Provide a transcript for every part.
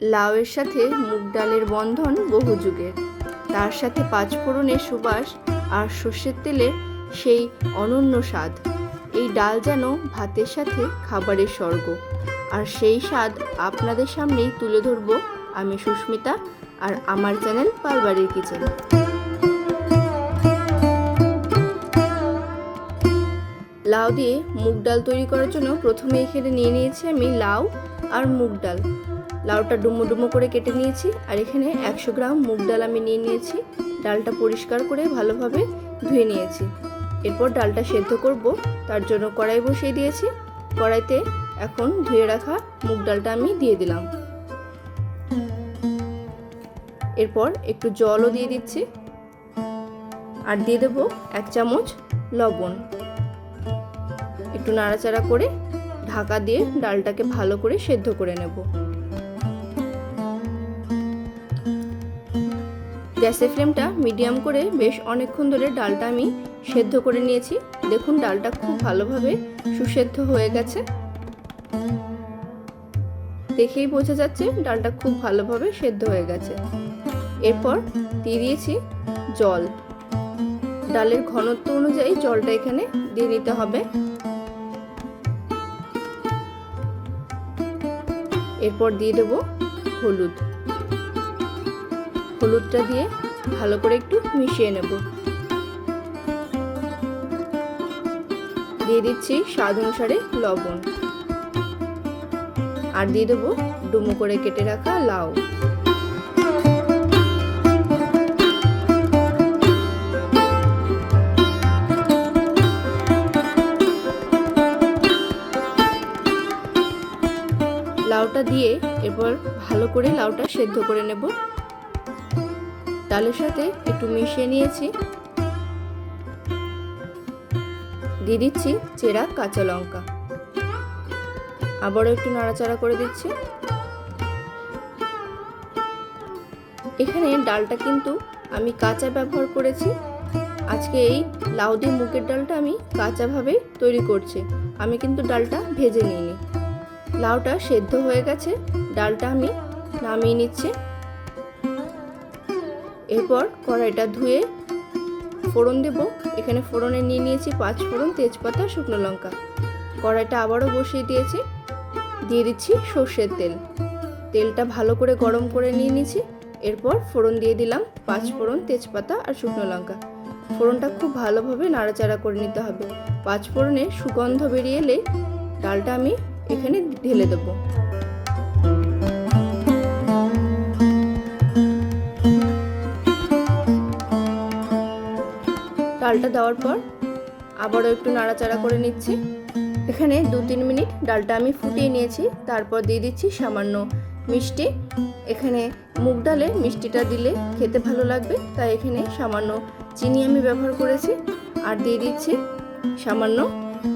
লাউয়ের সাথে মুগ ডালের বন্ধন বহু যুগের তার সাথে পাঁচফোড়নের সুবাস আর সর্ষের তেলের সেই অনন্য স্বাদ। এই ডাল যেন ভাতের সাথে খাবারের স্বর্গ। আর সেই স্বাদ আপনাদের সামনেই তুলে ধরবো আমি সুস্মিতা আর আমার চ্যানেল পালবাড়ির কিচেন। লাউ দিয়ে মুগ ডাল তৈরি করার জন্য প্রথমে এখানে নিয়ে নিয়েছি আমি লাউ আর মুগ ডাল। লাউটা ডুমো ডুমো করে কেটে নিয়েছি আর এখানে একশো গ্রাম মুগ ডাল আমি নিয়ে নিয়েছি। ডালটা পরিষ্কার করে ভালোভাবে ধুয়ে নিয়েছি। এরপর ডালটা সেদ্ধ করব, তার জন্য কড়াই বসিয়ে দিয়েছি। কড়াইতে এখন ধুয়ে রাখা মুগ ডালটা আমি দিয়ে দিলাম। এরপর একটু জলও দিয়ে দিচ্ছি। আর দিয়ে দেবো এক চামচ লবণ। একটু নাড়াচাড়া করে ঢাকা দিয়ে ডালটাকে ভালো করে সেদ্ধ করে নেব। গ্যাসের ফ্লেমটা মিডিয়াম করে বেশ অনেকক্ষণ ধরে ডালটা আমি সেদ্ধ করে নিয়েছি। দেখুন, ডালটা খুব ভালোভাবে সুসেদ্ধ হয়ে গেছে। দেখেই বোঝা যাচ্ছে ডালটা খুব ভালোভাবে সেদ্ধ হয়ে গেছে। এরপর দিয়ে দিয়েছি জল। ডালের ঘনত্ব অনুযায়ী জলটা এখানে দিয়ে দিতে হবে। এরপর দিয়ে দেবো হলুদ। হলুদটা দিয়ে ভালো করে একটু মিশিয়ে নেব। দিয়ে দিচ্ছি স্বাদ অনুসারে লবণ। আর দিয়ে দেবো ডুমো করে কেটে রাখা লাউ। লাউটা দিয়ে এরপর ভালো করে লাউটা সেদ্ধ করে নেব। ডালের সাথে একটু মিশিয়ে নিয়েছি। দিয়ে দিচ্ছি চেরা কাঁচা লঙ্কা। আবারও একটু নাড়াচাড়া করে দিচ্ছি। এখানে ডালটা কিন্তু আমি কাঁচা ব্যবহার করেছি। আজকে এই লাউ দিয়ে মুগের ডালটা আমি কাঁচাভাবেই তৈরি করছি। আমি কিন্তু ডালটা ভেজে নিইনি। লাউটা সেদ্ধ হয়ে গেছে। ডালটা আমি নামিয়ে নিচ্ছি। এরপর কড়াইটা ধুয়ে ফোড়ন দেব। এখানে ফোড়নে নিয়ে নিয়েছি পাঁচ ফোড়ন, তেজপাতা, শুকনো লঙ্কা। কড়াইটা আবারও বসিয়ে দিয়েছি। দিয়ে দিচ্ছি সর্ষের তেল। তেলটা ভালো করে গরম করে নিয়ে নিয়েছি। এরপর ফোড়ন দিয়ে দিলাম পাঁচ ফোড়ন, তেজপাতা আর শুকনো লঙ্কা। ফোড়নটা খুব ভালোভাবে নাড়াচাড়া করে নিতে হবে। পাঁচ ফোড়নে সুগন্ধ বেরিয়ে এলে ডালটা আমি এখানে ঢেলে দেব। ডালটা দেওয়ার পর আবারও একটু নাড়াচাড়া করে নিচ্ছি। এখানে দু তিন মিনিট ডালটা আমি ফুটিয়ে নিয়েছি, তারপর দিয়ে দিচ্ছি সামান্য মিষ্টি। এখানে মুগ ডালে মিষ্টিটা দিলে খেতে ভালো লাগবে, তাই এখানে সামান্য চিনি আমি ব্যবহার করেছি। আর দিয়ে দিচ্ছি সামান্য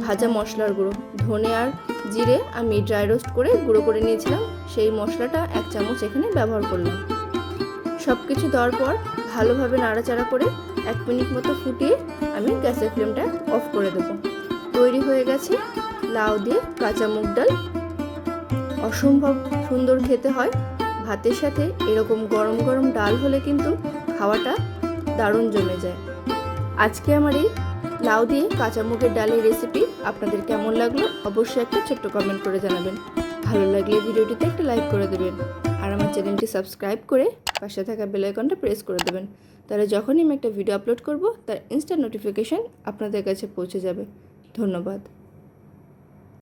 ভাজা মশলার গুঁড়ো। ধনে আর জিরে আমি ড্রাই রোস্ট করে গুঁড়ো করে নিয়েছিলাম, সেই মশলাটা এক চামচ এখানে ব্যবহার করলাম। সব কিছু দেওয়ার পর ভালোভাবে নাড়াচাড়া করে এক মিনিট মতো ফুটিয়ে আমি গ্যাসের ফ্লেমটা অফ করে দেবো। তৈরি হয়ে গেছে লাউ দিয়ে কাঁচা মুগ ডাল। অসম্ভব সুন্দর খেতে হয়। ভাতের সাথে এরকম গরম গরম ডাল হলে কিন্তু খাওয়াটা দারুণ জমে যায়। আজকে আমার এই লাউ দিয়ে কাঁচা মুগের ডালের রেসিপি আপনাদের কেমন লাগল অবশ্যই একটা ছোট্ট কমেন্ট করে জানাবেন। ভালো লাগলে ভিডিওটিতে একটা লাইক করে দেবেন। আর আমার চ্যানেলটি সাবস্ক্রাইব করে পাশে থাকা বেল আইকনটা প্রেস করে দেবেন। তাহলে যখনই আমি একটা ভিডিও আপলোড করব, তার ইনস্ট্যান্ট নোটিফিকেশান আপনাদের কাছে পৌঁছে যাবে। ধন্যবাদ।